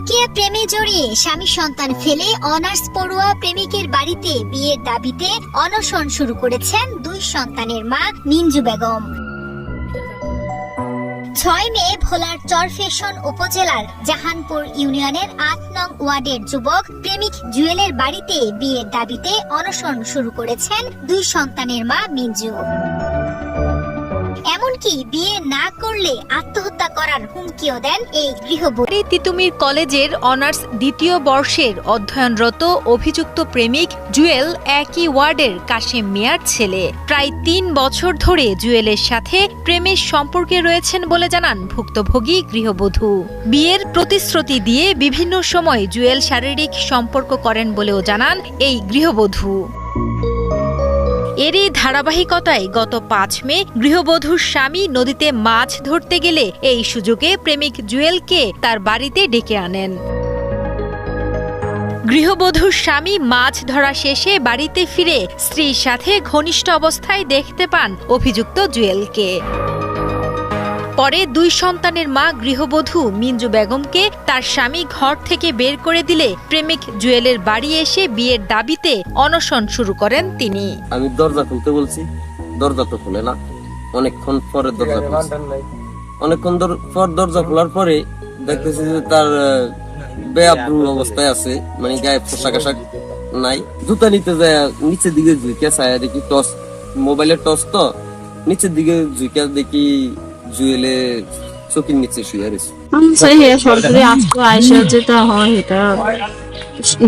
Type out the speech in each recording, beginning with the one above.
পরকীয়া প্রেমে জড়িয়ে স্বামী সন্তান ফেলে অনার্স পড়ুয়া প্রেমিকের বাড়িতে বিয়ের দাবিতে অনশন শুরু করেছেন দুই সন্তানের মা মিঞ্জু বেগম। ছয় মে ভোলার চরফেশন উপজেলার জাহানপুর ইউনিয়নের আট নং ওয়ার্ডের যুবক প্রেমিক জুয়েলের বাড়িতে বিয়ের দাবিতে অনশন শুরু করেছেন দুই সন্তানের মা মিঞ্জু। এমনকি বিয়ে না করলে আত্মহত্যা করার হুমকিও দেন এই গৃহবধূ? তিতুমির কলেজের অনার্স দ্বিতীয় বর্ষের অধ্যয়নরত অভিযুক্ত প্রেমিক জুয়েল একই ওয়ার্ডের কাশেম মিয়ার ছেলে। প্রায় তিন বছর ধরে জুয়েলের সাথে প্রেমের সম্পর্কে রয়েছেন বলে জানান ভুক্তভোগী গৃহবধূ। বিয়ের প্রতিশ্রুতি দিয়ে বিভিন্ন সময় জুয়েল শারীরিক সম্পর্ক করেন বলেও জানান এই গৃহবধূ। এরই ধারাবাহিকতায় গত পাঁচ মে গৃহবধূর স্বামী নদীতে মাছ ধরতে গেলে এই সুযোগে প্রেমিক জুয়েলকে তার বাড়িতে ডেকে আনেন। গৃহবধূর স্বামী মাছ ধরা শেষে বাড়িতে ফিরে স্ত্রীর সাথে ঘনিষ্ঠ অবস্থায় দেখতে পান অভিযুক্ত জুয়েলকে। পরে দুই সন্তানের মা গৃহবধূ মিঞ্জু বেগমকে তার স্বামী ঘর থেকে বের করে দিলে প্রেমিক জুয়েলের বাড়ি এসে বিয়ের দাবিতে অনশন শুরু করেন তিনি। আমি দরজা খুলতে বলছি দরজা তো খুলে না। অনেকক্ষণ পরে দরজা খুলছে। অনেকক্ষণ দর- পর দরজা খোলার পরে দেখতেছি যে তার বেআব্রু অবস্থায় আছে মানে গায়ে পোশাক আশাক নাই। জুতা নিতে যায় নিচের দিকে ঝুঁকে চায় দেখি টস মোবাইলের টস তো নিচের দিকে ঝুঁকে দেখি জুয়েলে চকির নিচে শুয়ে রয়েছে। আমি চাই সরাসরি আসতো আইসা যেটা হয় এটা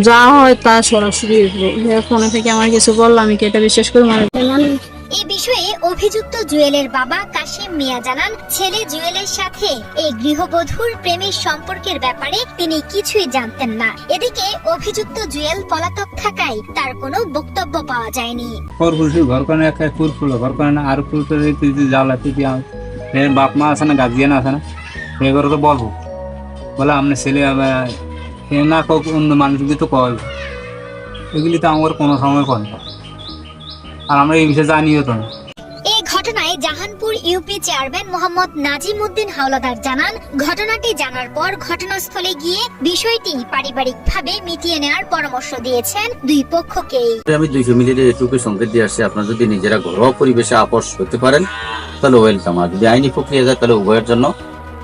যা হয় তা সরাসরি হে ফোনে থেকে আমার কিছু বলল আমি কি এটা বিশ্বাস করি মানে এ বিষয়ে অভিযুক্ত জুয়েলের বাবা কাশিম মিয়া জানান ছেলে জুয়েলের সাথে এই গৃহবধূর প্রেমের সম্পর্কের ব্যাপারে তিনি কিছুই জানতেন না। এদিকে অভিযুক্ত জুয়েল পলাতক থাকায় তার কোনো বক্তব্য পাওয়া যায়নি। ঘর করে ঘর না আর ফুল করে এর বাপ মা আছে না গার্জিয়ান আছে না, সে করে তো বলব। বলে আপনার ছেলে না কোক অন্য মানুষগুলি তো কয়। এগুলি তো আমার কোনো সময় কয় না। আর আমরা এই বিষয়ে জানিও তো না। ইউপি চেয়ারম্যান মোহাম্মদ নাজিম উদ্দিন হাওলাদার জানান, ঘটনাটি জানার পর ঘটনাস্থলে গিয়ে বিষয়টি পারিবারিকভাবে মিটিয়ে নেওয়ার পরামর্শ দিয়েছেন দুই পক্ষকেই। আমি দুই ফ্যামিলির এটুকু সংকেত দিয়ে আসছি। আপনারা যদি নিজেরা ঘরোয়া পরিবেশে আপোষ করতে পারেন, তাহলে ওয়েলকাম আর যদি আইনি প্রক্রিয়া যায়, তাহলে উভয়ের জন্য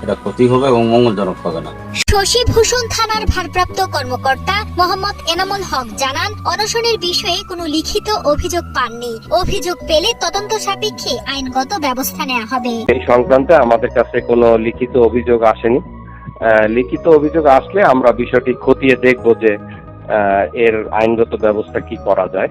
এটা ক্ষতি হবে এবং মঙ্গলজনক হবে না। শশীভূষণ থানার ভারপ্রাপ্ত কর্মকর্তা মোহাম্মদ এনামুল হক জানান অনশনের বিষয়ে কোনো লিখিত অভিযোগ পাননি। অভিযোগ পেলে তদন্ত সাপেক্ষে আইনগত ব্যবস্থা নেওয়া হবে। এই সংক্রান্তে আমাদের কাছে কোনো লিখিত অভিযোগ আসেনি। লিখিত অভিযোগ আসলে আমরা বিষয়টি খতিয়ে দেখব যে আহ, এর আইনগত ব্যবস্থা কি করা যায়।